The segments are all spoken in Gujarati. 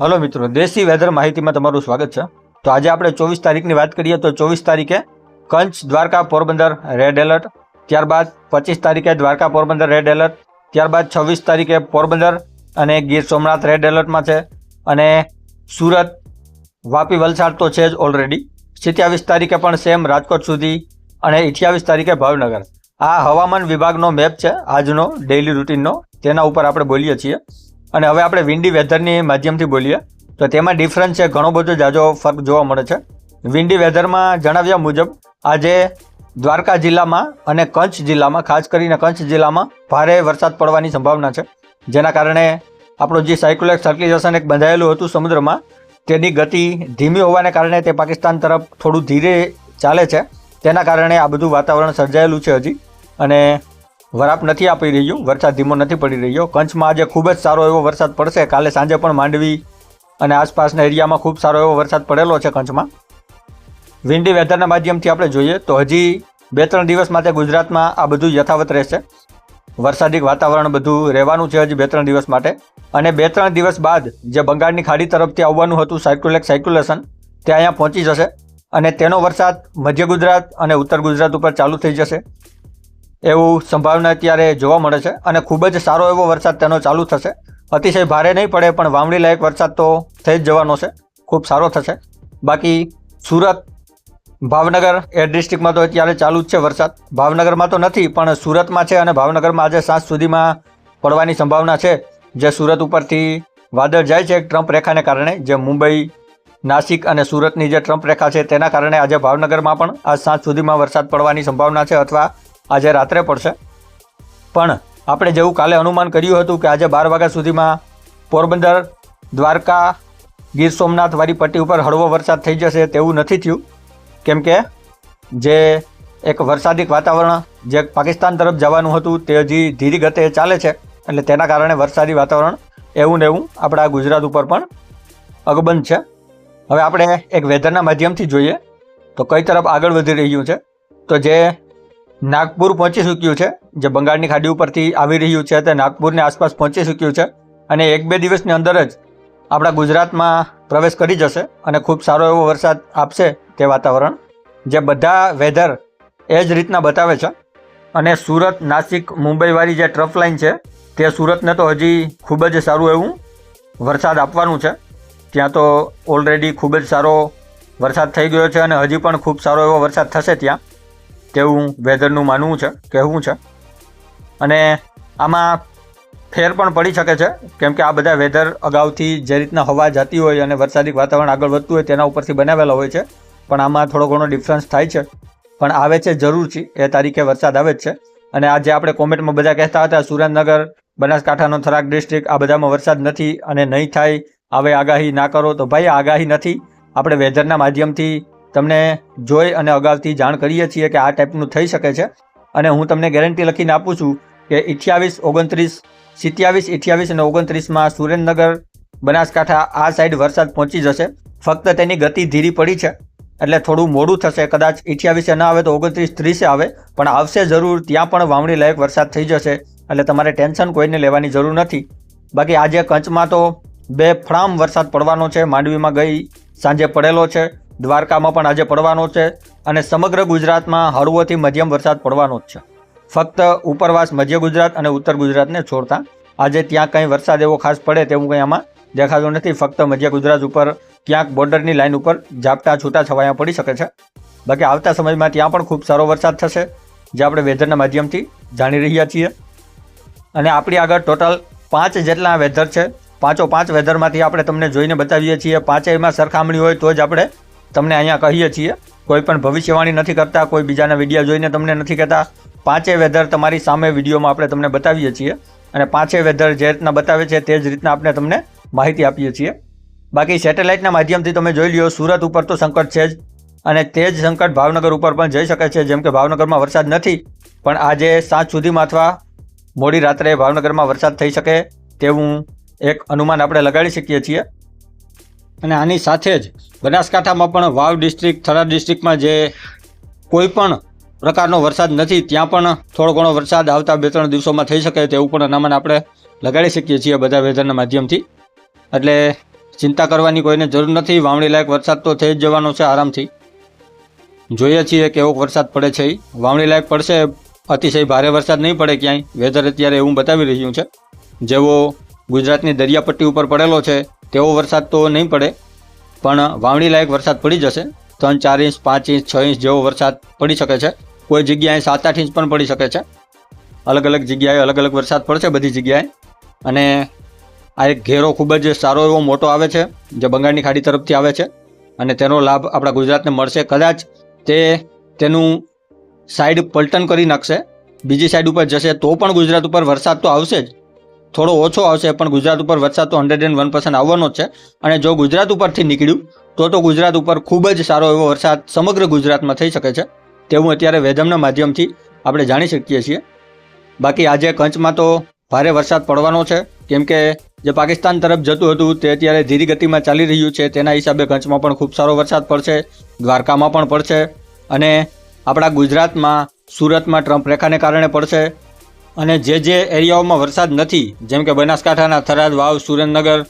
હલો મિત્રો, દેશી વેધર માહિતીમાં તમારું સ્વાગત છે. તો આજે આપણે ચોવીસ તારીખની વાત કરીએ તો ચોવીસ તારીખે કંચ દ્વારકા પોરબંદર રેડ એલર્ટ, ત્યારબાદ પચીસ તારીખે દ્વારકા પોરબંદર રેડ એલર્ટ, ત્યારબાદ છવ્વીસ તારીખે પોરબંદર અને ગીર સોમનાથ રેડ એલર્ટમાં છે અને સુરત વાપી વલસાડ તો છે જ ઓલરેડી સિત્યાવીસ તારીખે પણ સેમ રાજકોટ સુધી અને અઠ્યાવીસ તારીખે ભાવનગર. આ હવામાન વિભાગનો મેપ છે આજનો ડેઇલી રૂટીનનો તેના ઉપર આપણે બોલીએ છીએ. અને હવે આપણે વિન્ડી વેધરની માધ્યમથી બોલીએ. તો તેમાં ડિફરન્સ છે, ઘણો બધો જાજો ફરક જોવા મળે છે. વિન્ડી વેધરમાં જણાવ્યા મુજબ, આજે દ્વારકા જિલ્લામાં અને કચ્છ જિલ્લામાં, ખાસ કરીને કચ્છ જિલ્લામાં ભારે વરસાદ પડવાની સંભાવના છે. જેના કારણે આપણું જે સાયક્યુલેક સર્ક્યુલેશન એક બંધાયેલું હતું સમુદ્રમાં, તેની ગતિ ધીમી હોવાને કારણે તે પાકિસ્તાન તરફ થોડું ધીરે ચાલે છે. તેના કારણે આ બધું વાતાવરણ સર્જાયેલું છે હજી. અને વરાપ નથી આપી રહ્યું, વરસાદ ધીમો નથી પડી રહ્યો. કચ્છમાં આજે ખૂબ જ સારો એવો વરસાદ પડશે. કાલે સાંજે પણ માંડવી અને આસપાસના એરિયામાં ખૂબ સારો એવો વરસાદ પડેલો છે કચ્છમાં. વિન્ડી વેધરના માધ્યમથી આપણે જોઈએ તો હજી બે ત્રણ દિવસ માટે ગુજરાતમાં આ બધું યથાવત રહેશે. વરસાદી વાતાવરણ બધું રહેવાનું છે હજી બે ત્રણ દિવસ માટે. અને બે ત્રણ દિવસ બાદ જે બંગાળની ખાડી તરફથી આવવાનું હતું સાયક્યુલેક સાયક્યુલેશન તે અહીંયા પહોંચી જશે. અને તેનો વરસાદ મધ્ય ગુજરાત અને ઉત્તર ગુજરાત ઉપર ચાલુ થઈ જશે. એવું સંભાવના અત્યારે જોવા મળે છે અને ખૂબ જ સારો એવો વરસાદ તેનો ચાલુ થશે. અતિશય ભારે નહીં પડે, પણ વાવણી લાયક વરસાદ તો થઈ જ જવાનો છે. ખૂબ સારો થશે. બાકી સુરત, ભાવનગર એ ડિસ્ટ્રિક્ટમાં તો અત્યારે ચાલુ જ છે વરસાદ. ભાવનગરમાં તો નથી, પણ સુરતમાં છે અને ભાવનગરમાં આજે સાંજ સુધીમાં પડવાની સંભાવના છે. જે સુરત ઉપરથી વાદળ જાય છે એક ટ્રમ્પ રેખાને કારણે, જે મુંબઈ, નાસિક અને સુરતની જે ટ્રમ્પ રેખા છે તેના કારણે આજે ભાવનગરમાં પણ આજ સાંજ સુધીમાં વરસાદ પડવાની સંભાવના છે અથવા આજે રાત્રે પડશે. પણ આપણે જેવું કાલે અનુમાન કર્યું હતું કે આજે બાર વાગ્યા સુધીમાં પોરબંદર, દ્વારકા, ગીર સોમનાથ વાળી પટ્ટી ઉપર હળવો વરસાદ થઈ જશે તેવું નથી થયું. કેમ કે જે એક વરસાદી વાતાવરણ જે પાકિસ્તાન તરફ જવાનું હતું તે હજી ધીરી ગતે ચાલે છે એટલે તેના કારણે વરસાદી વાતાવરણ એવું ને એવું આપણા ગુજરાત ઉપર પણ અકબંધ છે. હવે આપણે એક વેધરના માધ્યમથી જોઈએ તો કઈ તરફ આગળ વધી રહ્યું છે? તો જે નાગપુર પહોંચી ચૂક્યું છે. જે બંગાળની ખાડી ઉપરથી આવી રહ્યું છે તે નાગપુરની આસપાસ પહોંચી ચૂક્યું છે અને એક બે દિવસની અંદર જ આપણા ગુજરાતમાં પ્રવેશ કરી જશે અને ખૂબ સારો એવો વરસાદ આપશે તે વાતાવરણ. જે બધા વેધર એ જ રીતના બતાવે છે અને સુરત, નાસિક, મુંબઈવાળી જે ટ્રફ લાઇન છે તે સુરતને તો હજી ખૂબ જ સારું એવું વરસાદ આપવાનું છે. ત્યાં તો ઓલરેડી ખૂબ જ સારો વરસાદ થઈ ગયો છે અને હજી પણ ખૂબ સારો એવો વરસાદ થશે ત્યાં. તેવું વેધરનું માનવું છે, કહેવું છે. અને આમાં ફેર પણ પડી શકે છે, કેમ કે આ બધા વેધર અગાઉથી જે રીતના હવા જતી હોય અને વરસાદી વાતાવરણ આગળ વધતું હોય તેના ઉપરથી બનાવેલા હોય છે, પણ આમાં થોડો ઘણો ડિફરન્સ થાય છે. પણ આવે છે જરૂર છે એ તારીખે વરસાદ આવે જ છે. અને આજે આપણે કોમેન્ટમાં બધા કહેતા હતા, સુરેન્દ્રનગર, બનાસકાંઠાનો થરાક ડિસ્ટ્રિક્ટ આ બધામાં વરસાદ નથી અને નહીં થાય આવે આગાહી ના કરો, તો ભાઈ આગાહી નથી. આપણે વેધરના માધ્યમથી તમને જોઈ અને અગાઉથી જાણ કરીએ છીએ કે આ ટાઈપનું થઈ શકે છે. અને હું તમને ગેરંટી લખીને આપું છું કે અઠ્યાવીસ, ઓગણત્રીસ, સિત્યાવીસ, અઠ્યાવીસ અને ઓગણત્રીસમાં સુરેન્દ્રનગર, બનાસકાંઠા આ સાઈડ વરસાદ પહોંચી જશે. ફક્ત તેની ગતિ ધીરી પડી છે. એટલે થોડું મોડું થશે. કદાચ અઠ્યાવીસે ના આવે તો ઓગણત્રીસ ત્રીસે આવે, પણ આવશે જરૂર. ત્યાં પણ વાવણી લાયક વરસાદ થઈ જશે. એટલે તમારે ટેન્શન કોઈને લેવાની જરૂર નથી. બાકી આજે કચ્છમાં તો બે ફ્રામ વરસાદ પડવાનો છે. માંડવીમાં ગઈ સાંજે પડેલો છે. દ્વારકામાં પણ આજે પડવાનો છે અને સમગ્ર ગુજરાતમાં હળવોથી મધ્યમ વરસાદ પડવાનો જ છે. ફક્ત ઉપરવાસ મધ્ય ગુજરાત અને ઉત્તર ગુજરાતને છોડતા આજે ત્યાં કંઈ વરસાદ એવો ખાસ પડે તેવું કંઈ આમાં દેખાતું નથી. ફક્ત મધ્ય ગુજરાત ઉપર ક્યાંક બોર્ડરની લાઇન ઉપર ઝાપટા છૂટા છવાયા પડી શકે છે. બાકી આવતા સમયમાં ત્યાં પણ ખૂબ સારો વરસાદ થશે, જે આપણે વેધરના માધ્યમથી જાણી રહ્યા છીએ. અને આપણી આગળ ટોટલ પાંચ જેટલા વેધર છે, પાંચો પાંચ વેધરમાંથી આપણે તમને જોઈને બતાવીએ છીએ. પાંચેયમાં સરખામણી હોય તો જ આપણે તમને અહીંયા કહીએ છીએ, કોઈ પણ ભવિષ્યવાણી નથી કરતા, કોઈ બીજાના વીડિયો જોઈને તમને નથી કહેતા. પાંચેય વેધર તમારી સામે વિડીયોમાં આપણે તમને બતાવીએ છીએ અને પાંચેય વેધર જે રીતના બતાવે છે તે જ રીતના આપણે તમને માહિતી આપીએ છીએ. બાકી સેટેલાઇટના માધ્યમથી તમે જોઈ લ્યો, સુરત ઉપર તો સંકટ છે જ અને તે જ સંકટ ભાવનગર ઉપર પણ જઈ શકે છે, જેમ કે ભાવનગરમાં વરસાદ નથી, પણ આજે સાંજ સુધીમાં અથવા મોડી રાત્રે ભાવનગરમાં વરસાદ થઈ શકે તેવું એક અનુમાન આપણે લગાડી શકીએ છીએ. અને આની સાથે જ બનાસકાંઠામાં પણ વાવ ડિસ્ટ્રિક્ટ થરાદ ડિસ્ટ્રિક્ટમાં જે કોઈ પણ પ્રકારનો વરસાદ નથી, ત્યાં પણ થોડો ઘણો વરસાદ આવતા બે ત્રણ દિવસોમાં થઈ શકે તેવું પણ અનામન આપણે લગાડી શકીએ છીએ બધા વેધરના માધ્યમથી. એટલે ચિંતા કરવાની કોઈને જરૂર નથી, વાવણી લાયક વરસાદ તો થઈ જ જવાનો છે આરામથી. જોઈએ છીએ કેવો વરસાદ પડે છે. વાવણી લાયક પડશે, અતિશય ભારે વરસાદ નહીં પડે ક્યાંય. વેધર અત્યારે એવું બતાવી રહ્યું છે. જેવો ગુજરાતની દરિયાપટ્ટી ઉપર પડેલો છે, તેવો વરસાદ તો નહીં પડે. પણ વાવણી લાયક વરસાદ પડી જશે. ત્રણ, ચાર ઇંચ, પાંચ ઇંચ, છ ઇંચ જેવો વરસાદ પડી શકે છે. કોઈ જગ્યાએ સાત, આઠ ઇંચ પણ પડી શકે છે. અલગ અલગ જગ્યાએ અલગ અલગ વરસાદ પડશે બધી જગ્યાએ. અને આ એક ઘેરો ખૂબ જ સારો એવો મોટો આવે છે, જે બંગાળની ખાડી તરફથી આવે છે. અને તેનો લાભ આપણા ગુજરાતને મળશે. કદાચ તે તેનું સાઈડ પલટન કરી નાખશે. બીજી સાઈડ ઉપર જશે તો પણ ગુજરાત ઉપર વરસાદ તો આવશે જ. થોડો ઓછો આવશે, પણ ગુજરાત ઉપર વરસાદ તો હંડ્રેડ એન્ડ વન પર્સન્ટ આવવાનો છે. અને જો ગુજરાત ઉપરથી નીકળ્યું, તો તો ગુજરાત ઉપર ખૂબ જ સારો એવો વરસાદ સમગ્ર ગુજરાતમાં થઈ શકે છે. તેવું અત્યારે વેધમના માધ્યમથી આપણે જાણી શકીએ છીએ. બાકી આજે કચ્છમાં તો ભારે વરસાદ પડવાનો છે. કેમ કે જે પાકિસ્તાન તરફ જતું હતું, તે અત્યારે ધીરી ગતિમાં ચાલી રહ્યું છે. તેના હિસાબે કચ્છમાં પણ ખૂબ સારો વરસાદ પડશે, દ્વારકામાં પણ પડશે. અને આપણા ગુજરાતમાં, સુરતમાં ટ્રમ્પ રેખાને કારણે પડશે. અને જે જે એરિયાઓમાં વરસાદ નથી, જેમ કે બનાસકાંઠાના થરાદ, વાવ, સુરેન્દ્રનગર,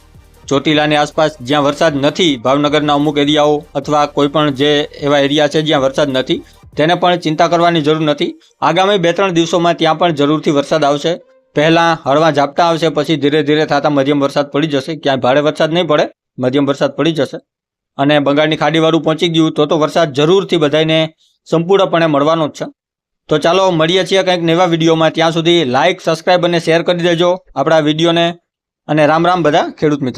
ચોટીલાની આસપાસ જ્યાં વરસાદ નથી, ભાવનગરના અમુક એરિયાઓ અથવા કોઈપણ જે એવા એરિયા છે જ્યાં વરસાદ નથી, તેને પણ ચિંતા કરવાની જરૂર નથી. આગામી બે ત્રણ દિવસોમાં ત્યાં પણ જરૂરથી વરસાદ આવશે. પહેલાં હળવા ઝાપટા આવશે, પછી ધીરે ધીરે થતા મધ્યમ વરસાદ પડી જશે. ક્યાંય ભારે વરસાદ નહીં પડે, મધ્યમ વરસાદ પડી જશે. અને બંગાળની ખાડીવાળું પહોંચી ગયું તો તો વરસાદ જરૂરથી બધાને સંપૂર્ણપણે મળવાનો જ છે. તો ચાલો મળીએ છીએ કંઈક નવા વિડીયોમાં. ત્યાં સુધી લાઇક સબસ્ક્રાઇબ અને શેર કરી દેજો આપણા વિડીયોને. અને રામ રામ બધા ખેડૂત મિત્રો.